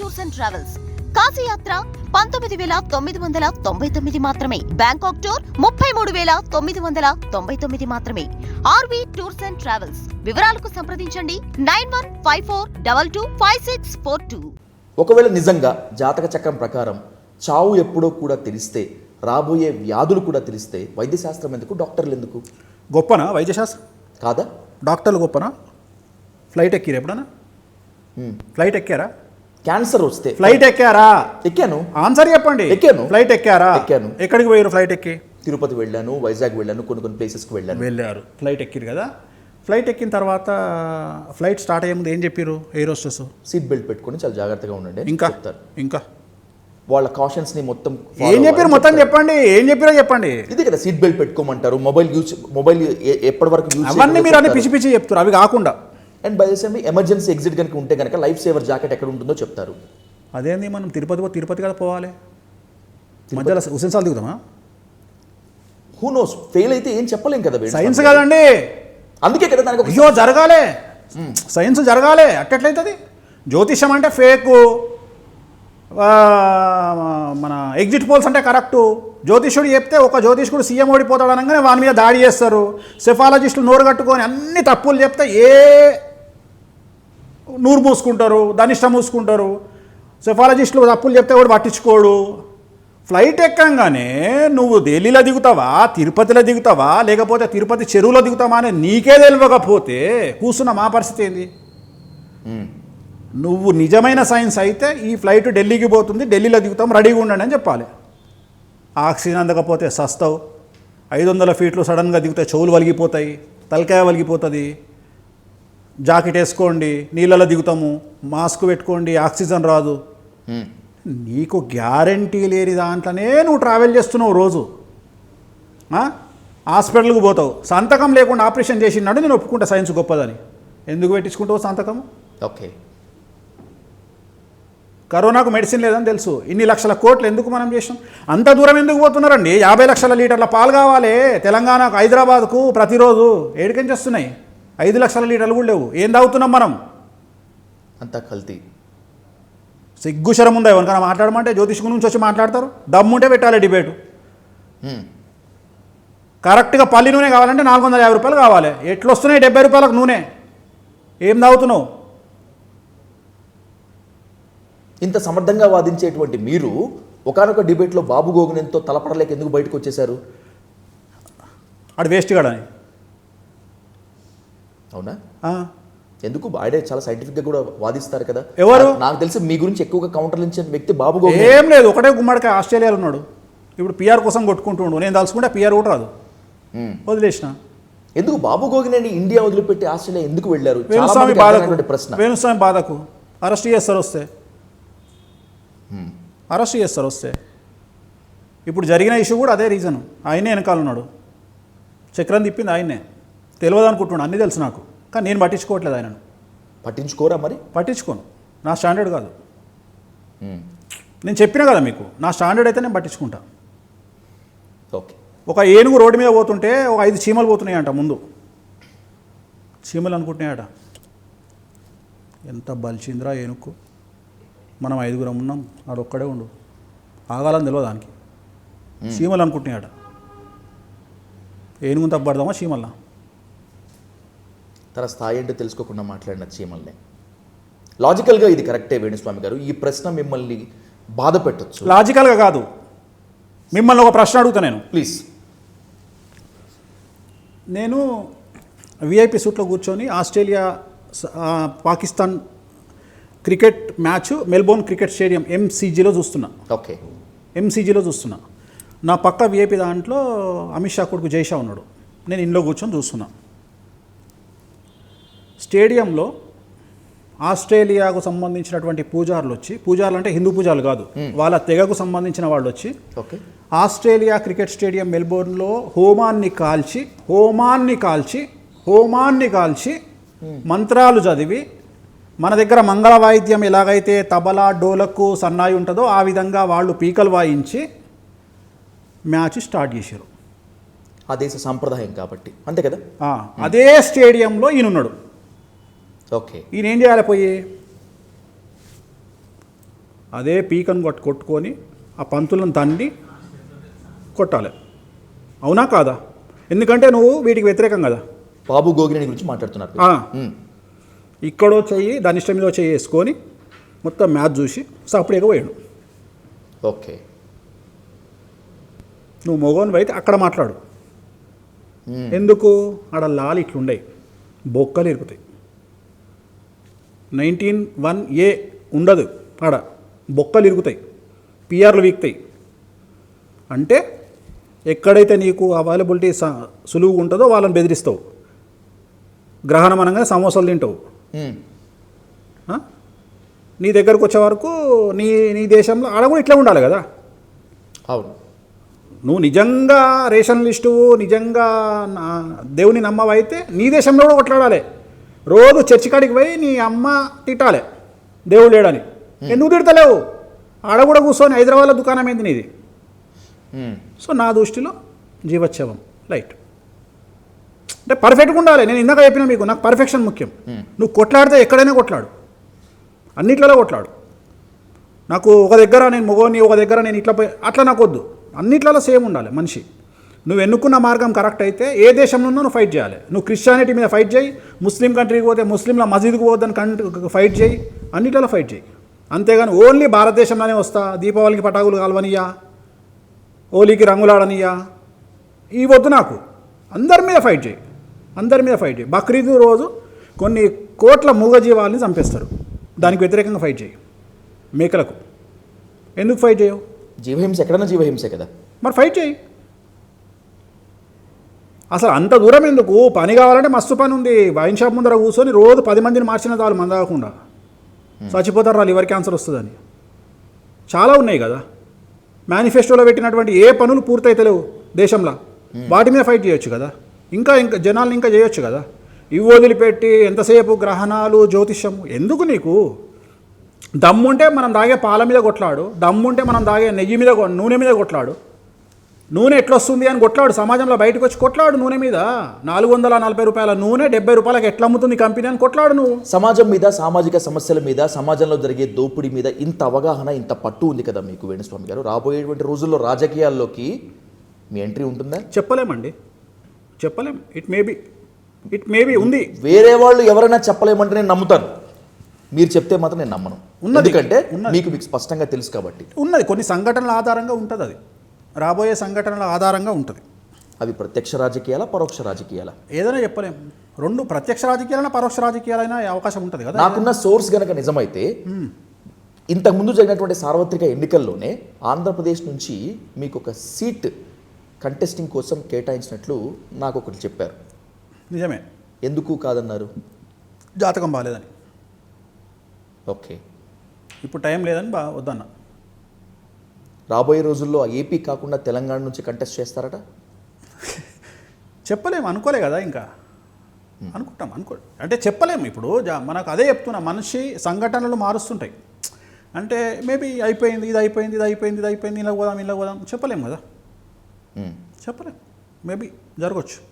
Tours and travels. కాశీయాత్ర పంతొమ్మిది వేల తొమ్మిది వందల తొంభై తొమ్మిది మాత్రమే. బ్యాంకాక్ టూర్ ముప్పై మూడు వేల తొమ్మిది వందల తొంభై తొమ్మిది మాత్రమే. RV tours and travels. వివరాలకు సంప్రదించండి. Nine one five four double two five six four two. ఒకవేళ నిజంగా జాతక చక్రం ప్రకారం చావు ఎప్పుడో కూడా తెలిస్తే రాబోయే వ్యాధులు కూడా తెలిస్తే వైద్యశాస్త్రం ఎందుకు డాక్టర్లు ఎందుకు? గొప్పనా వైద్యశాస్త్రం? కాదా? డాక్టర్లు గొప్పనా? ఫ్లైట్ ఎక్కిరు ఎప్పుడన్నా? హ్మ్. ఫ్లైట్ ఎక్కారా? క్యాన్సర్ వస్తే ఫ్లైట్ ఎక్కారా? ఎక్కాను. ఆన్సర్ చెప్పండి. ఎక్కాను. ఫ్లైట్ ఎక్కారా? ఎక్కాను. ఎక్కడికి పోయారు ఫ్లైట్ ఎక్కి? తిరుపతి వెళ్ళాను వైజాగ్ వెళ్ళాను కొన్ని కొన్ని ప్లేసెస్కి వెళ్ళాను. వెళ్ళారు. ఫ్లైట్ ఎక్కిరు కదా? ఫ్లైట్ ఎక్కిన తర్వాత ఫ్లైట్ స్టార్ట్ అయ్యే ముందు ఏం చెప్పారు ఎయిర్ హోస్టెస్ సీట్ బెల్ట్ పెట్టుకొని చాలా జాగ్రత్తగా ఉండండి ఇంకా? చెప్తారు. ఇంకా? వాళ్ళ కాషన్స్ని మొత్తం ఏం చెప్పారు? మొత్తం. చెప్పండి. ఏం చెప్పారో చెప్పండి. ఇదే కదా సీట్ బెల్ట్ పెట్టుకోమంటారు. మొబైల్ యూజ్ మొబైల్ ఎప్పటి వరకు అవన్నీ మీరు అన్ని పిచ్చి పిచ్చి చెప్తారు అవి కాకుండా and by same emergency exit కనుక ఉంటే కనుక లైఫ్ సేవర్ జాకెట్ ఎక్కడ ఉంటుందో చెప్తారు. అదేంది మనం తిరుపతి తిరుపతి కదా పోవాలి? మధ్యలో హుసేన్ సాల్ దిగుతామా? హూ నోస్ ఫెయిల్ అయితే ఏం చెప్పలేం కదా. సైన్స్ కదండి. అందుకే కదా దానికి అయ్యో జరగాలే. సైన్స్ జరగాలే. అట్టెట్లయితుంది? జ్యోతిషం అంటే ఫేకు మన ఎగ్జిట్ పోల్స్ అంటే కరెక్టు జ్యోతిషుడు చెప్తే ఒక జ్యోతిష్కుడు సీఎం ఓడిపోతాడు అనగానే వాని మీద దాడి చేస్తారు. సెఫాలజిస్టులు నోరు కట్టుకొని అన్ని తప్పులు చెప్తే ఏ నూరు మూసుకుంటారు ధనిష్ట మూసుకుంటారు. సెఫాలజిస్టులు తప్పులు చెప్తే కూడా పట్టించుకోడు. ఫ్లైట్ ఎక్కంగానే నువ్వు ఢిల్లీలో దిగుతావా తిరుపతిలో దిగుతావా లేకపోతే తిరుపతి చెరువులో దిగుతావా అని నీకే తెలియకపోతే కూర్చున్న మా పరిస్థితి ఏంది. నువ్వు నిజమైన సైన్స్ అయితే ఈ ఫ్లైట్ ఢిల్లీకి పోతుంది ఢిల్లీలో దిగుతాం రెడీగా ఉండండి అని చెప్పాలి. ఆక్సిజన్ అందకపోతే సస్తావు. ఐదు వందల ఫీట్లు సడన్గా దిగితే చెవులు వలిగిపోతాయి తలకాయ వలిగిపోతుంది. జాకెట్ వేసుకోండి నీళ్ళలో దిగుతాము మాస్క్ పెట్టుకోండి ఆక్సిజన్ రాదు. నీకు గ్యారంటీ లేని దాంట్లోనే నువ్వు ట్రావెల్ చేస్తున్నావు రోజు? హాస్పిటల్కి పోతావు. సంతకం లేకుండా ఆపరేషన్ చేసినాడు నేను ఒప్పుకుంటా సైన్స్ గొప్పదని. ఎందుకు పెట్టించుకుంటావు సంతకం? ఓకే. కరోనాకు మెడిసిన్ లేదని తెలుసు. ఇన్ని లక్షల కోట్లు ఎందుకు మనం చేసాం అంత దూరం ఎందుకు పోతున్నారండి? యాభై లక్షల లీటర్ల పాలు కావాలి. తెలంగాణకు హైదరాబాద్కు ప్రతిరోజు ఏడికెంచి వస్తున్నాయి ఐదు లక్షల లీటర్లు కూడా లేవు. ఏం తాగుతున్నాం మనం? అంతా కల్తీ. సిగ్గుశరం ఉందా ఎవరికైనా మాట్లాడమంటే? జ్యోతిష్కు నుంచి వచ్చి మాట్లాడతారు? దమ్ముంటే పెట్టాలి డిబేటు. కరెక్ట్గా పల్లి నూనె కావాలంటే నాలుగు వందల యాభై రూపాయలు కావాలి. ఎట్లా వస్తున్నాయి డెబ్బై రూపాయలకు నూనె? ఏం తాగుతున్నావు? ఇంత సమర్థంగా వాదించేటువంటి మీరు ఒకనొక డిబేట్లో బాబు గోగునెంతో తలపడలేక ఎందుకు బయటకు వచ్చేశారు? ఆడు వేస్ట్ కాడని అవునా? ఎందుకు? ఆయనే చాలా సైంటిఫిక్గా కూడా వాదిస్తారు కదా. ఎవరు? నాకు తెలిసి మీ గురించి ఎక్కువగా కౌంటర్లు ఇచ్చిన వ్యక్తి బాబు. ఏం లేదు ఒకటే గుమ్మడికాయ ఆస్ట్రేలియాలో ఉన్నాడు. ఇప్పుడు పిఆర్ కోసం కొట్టుకుంటుండు నేను తలుచుకుంటే పిఆర్ కూడా రాదు. వదిలేసిన. ఎందుకు? బాబు గోగినేని ఇండియా వదిలిపెట్టి ఆస్ట్రేలియా ఎందుకు వెళ్ళారు? వేణుస్వామి బాధకు. ప్రశ్న. వేణుస్వామి బాధకు. అరెస్ట్ చేస్తారు వస్తే. అరెస్ట్ చేస్తారు వస్తే. ఇప్పుడు జరిగిన ఇష్యూ కూడా అదే రీజన్ ఆయనే వెనకాల ఉన్నాడు. చక్రం తిప్పింది ఆయనే. తెలియదు అనుకుంటున్నాడు అన్నీ తెలుసు నాకు. కానీ నేను పట్టించుకోవట్లేదు ఆయనను. పట్టించుకోరా మరి? పట్టించుకోను. నా స్టాండర్డ్ కాదు. నేను చెప్పిన కదా మీకు నా స్టాండర్డ్ అయితే నేను పట్టించుకుంటా. ఓకే. ఒక ఏనుగు రోడ్డు మీద పోతుంటే ఒక ఐదు చీమలు పోతున్నాయంట ముందు. చీమలు అనుకుంటున్నాయట. ఎంత బలిచిందిరా ఏనుక్కు మనం ఐదుగురం ఉన్నాం ఆడు ఒక్కడే ఉండు. ఆగాలని తెలియదు దానికి. చీమలు అనుకుంటున్నాయట. ఏనుగుని తప్పబడదామా చీమల్లా? తన స్థాయి ఏంటో తెలుసుకోకుండా మాట్లాడిన చీమల్ని. లాజికల్గా ఇది కరెక్టే వేణుస్వామి గారు. ఈ ప్రశ్న మిమ్మల్ని బాధ పెట్టచ్చు. లాజికల్గా కాదు. మిమ్మల్ని ఒక ప్రశ్న అడుగుతా నేను. ప్లీజ్ నేను విఐపి సూట్లో కూర్చొని Australia Pakistan cricket match Melbourne cricket stadium ఎంసీజీలో చూస్తున్నా. ఓకే. ఎంసీజీలో చూస్తున్నా. నా పక్క విఐపి దాంట్లో అమిత్ షా కొడుకు జైషా ఉన్నాడు. నేను ఇంట్లో కూర్చొని చూస్తున్నా. స్టేడియంలో ఆస్ట్రేలియాకు సంబంధించినటువంటి పూజారులు వచ్చి పూజారులు అంటే హిందూ పూజారులు కాదు వాళ్ళ తెగకు సంబంధించిన వాళ్ళు వచ్చి ఓకే. ఆస్ట్రేలియా క్రికెట్ స్టేడియం మెల్బోర్న్లో హోమాన్ని కాల్చి హోమాన్ని కాల్చి హోమాన్ని కాల్చి మంత్రాలు చదివి మన దగ్గర మంగళ వాయిద్యం ఎలాగైతే తబలా డోలకు సన్నాయి ఉంటుందో ఆ విధంగా వాళ్ళు పీకలు వాయించి మ్యాచ్ స్టార్ట్ చేశారు. ఆ దేశ సాంప్రదాయం కాబట్టి. అంతే కదా? అదే స్టేడియంలో ఈయన ఉన్నాడు ఓకే. ఈయన ఏం చేయాలి పోయి? అదే పీకను కొట్టు కొట్టుకొని ఆ పంతులను తండి కొట్టాలి. అవునా కాదా? ఎందుకంటే నువ్వు వీటికి వ్యతిరేకం కదా. బాబు గోగినేని గురించి మాట్లాడుతున్నారు. ఇక్కడో చెయ్యి దాని ఇష్టం మీద చెయ్యి వేసుకొని మొత్తం మ్యాచ్ చూసి సపరేట్గా పోయాడు. ఓకే. నువ్వు మొగోని అయితే అక్కడ మాట్లాడు. ఎందుకు? ఆడ లాలి ఇట్లుండయి. బొక్కలు ఇరుకుతాయి. నైన్టీన్ వన్ ఏ ఉండదు. ఆడ బొక్కలు ఇరుగుతాయి. పిఆర్లు వీక్తాయి. అంటే ఎక్కడైతే నీకు అవైలబిలిటీ సులువుగా ఉంటుందో వాళ్ళని బెదిరిస్తావు. గ్రహణం అనగా సమోసాలు తింటావు? నీ దగ్గరకు వచ్చే వరకు నీ నీ దేశంలో ఆడ కూడా ఇట్లా ఉండాలి కదా? అవును. నువ్వు నిజంగా రేషన్ లిస్టు నిజంగా దేవుని నమ్మవైతే నీ దేశంలో కూడా కొట్లాడాలి. రోజు చర్చి కాడికి పోయి నీ అమ్మ తిట్టాలి. దేవుడు లేడని. ఎందుకు తిడతలేవు. ఆడ కూడా కూర్చొని హైదరాబాద్లో దుకాణం ఏంది నీది. సో నా దృష్టిలో జీవోత్సవం లైట్. అంటే పర్ఫెక్ట్గా ఉండాలి. నేను ఇందాక చెప్పిన మీకు నాకు పర్ఫెక్షన్ ముఖ్యం. నువ్వు కొట్లాడితే ఎక్కడైనా కొట్లాడు. అన్నిట్లలో కొట్లాడు. నాకు ఒక దగ్గర నేను మొగోని ఒక దగ్గర నేను ఇట్లా పోయి అట్లా నాకు వద్దు. అన్నిట్లలో సేమ్ ఉండాలి మనిషి. నువ్వు ఎన్నుకున్న మార్గం కరెక్ట్ అయితే ఏ దేశంలో ఉన్నా నువ్వు ఫైట్ చేయాలి. నువ్వు క్రిస్టియానిటీ మీద ఫైట్ చేయి ముస్లిం కంట్రీకి పోతే ముస్లింల మసీద్కి పోద్దని కంట్రీ ఫైట్ చేయి అన్నిట్లలో ఫైట్ చేయి. అంతేగాని ఓన్లీ భారతదేశంలోనే వస్తా దీపావళికి పటాకులు కాలవనియా హోలీకి రంగులాడనియా ఈ వద్దు నాకు. అందరి మీద ఫైట్ చేయి అందరి మీద ఫైట్ చేయి. బక్రీద్ రోజు కొన్ని కోట్ల మూగజీవాలని చంపేస్తారు. దానికి వ్యతిరేకంగా ఫైట్ చేయి మేకలకు. ఎందుకు ఫైట్ చేయవు? జీవహింస ఎక్కడన్నా జీవహింసే కదా. మరి ఫైట్ చేయి. అసలు అంత దూరం ఎందుకు? పని కావాలంటే మస్తు పని ఉంది. వైన్ షాప్ ముందర కూర్చొని రోజు పది మందిని మార్చిన చాలు మందాగకుండా చచ్చిపోతారు? రా లివర్ క్యాన్సర్ వస్తుందని. చాలా ఉన్నాయి కదా. మేనిఫెస్టోలో పెట్టినటువంటి ఏ పనులు పూర్తయితలేవు దేశంలో. వాటి మీద ఫైట్ చేయొచ్చు కదా. ఇంకా ఇంకా జనాల్ని ఇంకా చేయొచ్చు కదా. ఇవి వదిలిపెట్టి ఎంతసేపు గ్రహణాలు జ్యోతిష్యం? ఎందుకు నీకు? దమ్ముంటే మనం తాగే పాల మీద కొట్లాడు. దమ్ముంటే మనం తాగే నెయ్యి మీద నూనె మీద కొట్లాడు. నూనె ఎట్లొస్తుంది అని కొట్లాడు సమాజంలో బయటకు వచ్చి కొట్లాడు నూనె మీద. నాలుగు వందల నలభై రూపాయల నూనె డెబ్బై రూపాయలకు ఎట్లా అమ్ముతుంది కంపెనీ అని కొట్లాడు నువ్వు. సమాజం మీద సామాజిక సమస్యల మీద సమాజంలో జరిగే దోపిడీ మీద ఇంత అవగాహన ఇంత పట్టు ఉంది కదా మీకు వేణుస్వామి గారు? రాబోయేటువంటి రోజుల్లో రాజకీయాల్లోకి మీ ఎంట్రీ ఉంటుందా? చెప్పలేమండి. చెప్పలేం. It may be it may be ఉంది. వేరే వాళ్ళు ఎవరైనా చెప్పలేమంటే నేను నమ్ముతాను. మీరు చెప్తే మాత్రం నేను నమ్మను. ఉన్నది. ఉన్నది. మీకు మీకు స్పష్టంగా తెలుసు కాబట్టి. ఉన్నది. కొన్ని సంఘటనల ఆధారంగా ఉంటుంది అది. రాబోయే సంఘటనల ఆధారంగా ఉంటుంది. అవి ప్రత్యక్ష రాజకీయాల పరోక్ష రాజకీయాల? ఏదైనా చెప్పలేం. రెండు ప్రత్యక్ష రాజకీయాలైనా పరోక్ష రాజకీయాలైనా అవకాశం ఉంటుంది కదా. నాకున్న సోర్స్ గనక నిజమైతే ఇంతకుముందు జరిగినటువంటి సార్వత్రిక ఎన్నికల్లోనే ఆంధ్రప్రదేశ్ నుంచి మీకు ఒక సీట్ కంటెస్టింగ్ కోసం కేటాయించినట్లు నాకు ఒకటి చెప్పారు. నిజమే. ఎందుకు కాదన్నారు? జాతకం బాగాలేదని ఓకే. ఇప్పుడు టైం లేదని బా వద్దన్న. రాబోయే రోజుల్లో ఏపీ కాకుండా తెలంగాణ నుంచి కంటెస్ట్ చేస్తారట? చెప్పలేము అనుకోలే కదా ఇంకా. అనుకుంటాం అనుకో అంటే చెప్పలేము ఇప్పుడు జా- మనకు అదే చెప్తున్నా మనిషి సంఘటనలు మారుస్తుంటాయి. అంటే మేబీ అయిపోయింది ఇది అయిపోయింది ఇది అయిపోయింది ఇది అయిపోయింది ఇలా పోదాం ఇలా పోదాం చెప్పలేము కదా. ఉమ్. చెప్పలేం మేబీ జరగచ్చు.